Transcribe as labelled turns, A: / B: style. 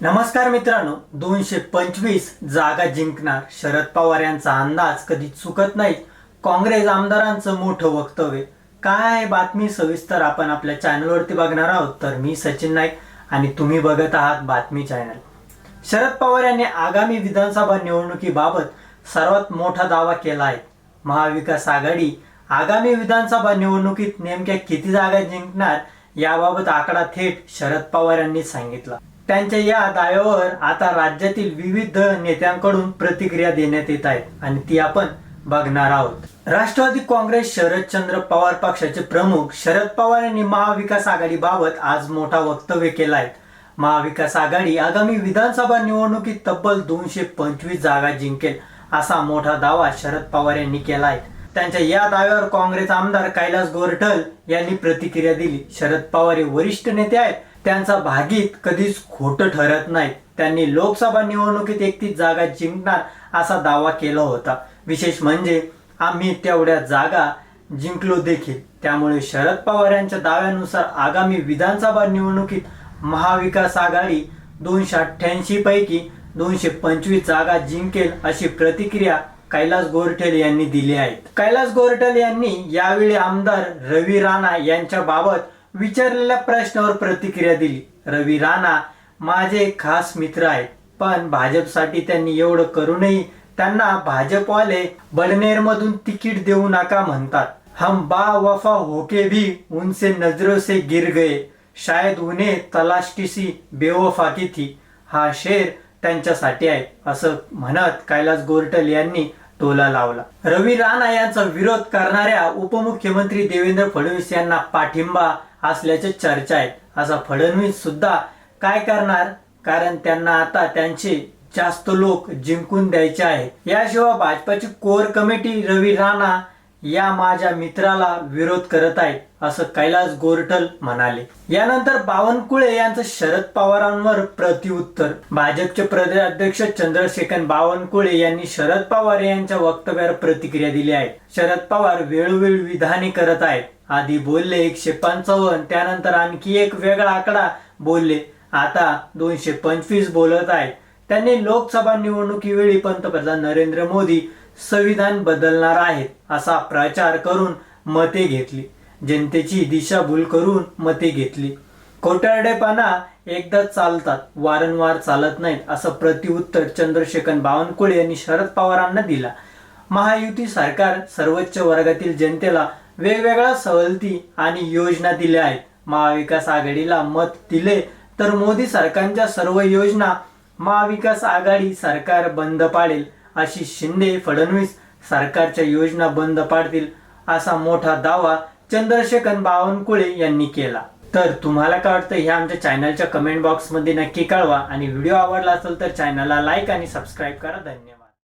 A: नमस्कार मित्रांनो दोनशे पंचवीस जागा जिंकणार शरद पवार यांचा अंदाज कधी चुकत नाही काँग्रेस आमदारांचं मोठं वक्तव्य. काय आहे बातमी सविस्तर आपण आपल्या चॅनलवरती बघणार आहोत तर मी सचिन नाईक आणि तुम्ही बघत आहात बातमी चॅनल. शरद पवार यांनी आगामी विधानसभा निवडणुकीबाबत सर्वात मोठा दावा केला आहे. महाविकास आघाडी आगामी विधानसभा निवडणुकीत नेमक्या किती जागा जिंकणार याबाबत आकडा थेट शरद पवार यांनी सांगितला. त्यांच्या या दाव्यावर आता राज्यातील विविध नेत्यांकडून प्रतिक्रिया देण्यात येत आहेत आणि ती आपण बघणार आहोत. राष्ट्रवादी काँग्रेस शरदचंद्र पवार पक्षाचे प्रमुख शरद पवार यांनी महाविकास आघाडीबाबत आज मोठा वक्तव्य केला आहे. महाविकास आघाडी आगामी विधानसभा निवडणुकीत तब्बल दोनशे पंचवीस जागा जिंकेल असा मोठा दावा शरद पवार यांनी केला आहे. त्यांच्या या दाव्यावर काँग्रेस आमदार कैलास गोरठल यांनी प्रतिक्रिया दिली. शरद पवार हे वरिष्ठ नेते आहेत. त्यांचा भागीत कधीच खोटं ठरत नाही. त्यांनी लोकसभा निवडणुकीत एकतीस जागा जिंकणार असा दावा केला होता. विशेष म्हणजे आम्ही तेवढ्या जागा जिंकलो देखील. त्यामुळे शरद पवार यांच्या दाव्यानुसार आगामी विधानसभा निवडणुकीत महाविकास आघाडी दोनशे अठ्ठ्याऐंशी पैकी दोनशे पंचवीस जागा जिंकेल अशी प्रतिक्रिया कैलास गोरठेल यांनी दिली आहेत. कैलास गोरठेल यांनी यावेळी आमदार रवी राणा यांच्या बाबत विचारलेल्या प्रश्नावर प्रतिक्रिया दिली. रवी राणा माझे खास मित्र आहेत पण भाजपसाठी त्यांनी एवढं करूनही त्यांना भाजपवाले बडनेर मधून तिकीट देऊ नका म्हणतात. हम बा वफा होके भी उनसे नजरों से गिर गए. शायद उन्हें तलाश किसी बेवफा की थी. हा शेर त्यांच्यासाठी आहे. असं म्हणत कैलास गोरटल यांनी टोला लावला. रवी राणा यांचा विरोध करणाऱ्या उपमुख्यमंत्री देवेंद्र फडणवीस यांना पाठिंबा असल्याचे चर्चा आहेत. असा फडणवीस सुद्धा काय करणार? कारण त्यांना आता त्यांचे जास्त लोक जिंकून द्यायचे आहे. याशिवाय भाजपाची कोर कमिटी रवी राणा या माझ्या मित्राला विरोध करत आहेत असं कैलास गोरठल म्हणाले. यानंतर बावनकुळे यांचं शरद पवारांवर प्रतिउत्तर भाजपचे प्रदेशाध्यक्ष चंद्रशेखर बावनकुळे यांनी शरद पवार यांच्या वक्तव्यावर प्रतिक्रिया दिली आहे. शरद पवार वेळोवेळी विधाने करत आहेत. आधी बोलले एकशे पंचावन्न त्यानंतर आणखी एक वेगळा आकडा बोलले. आता दोनशे पंचवीस बोलत आहेत. त्यांनी लोकसभा निवडणुकीवेळी पंतप्रधान नरेंद्र मोदी संविधान बदलणार आहेत असा प्रचार करून मते घेतली. जनतेची दिशाभूल करून मते घेतली. खोटारडेपणा एकदा चालतात वारंवार चालत नाहीत असं प्रतिउत्तर चंद्रशेखर बावनकुळे यांनी शरद पवारांना दिला. महायुती सरकार सर्वोच्च वर्गातील जनतेला वेगवेगळ्या सवलती आणि योजना दिल्या आहेत. महाविकास आघाडीला मत दिले तर मोदी सरकारच्या सर्व योजना महाविकास आघाडी सरकार बंद पाडेल अशी शिंदे फडणवीस सरकारच्या योजना बंद पाडतील असा मोठा दावा चंद्रशेखर बावनकुळे यांनी केला. तर तुम्हाला काय वाटतं? हे आमच्या चॅनलच्या कमेंट बॉक्समध्ये नक्की कळवा. आणि व्हिडिओ आवडला असेल तर चॅनलला लाईक आणि सबस्क्राईब करा. धन्यवाद.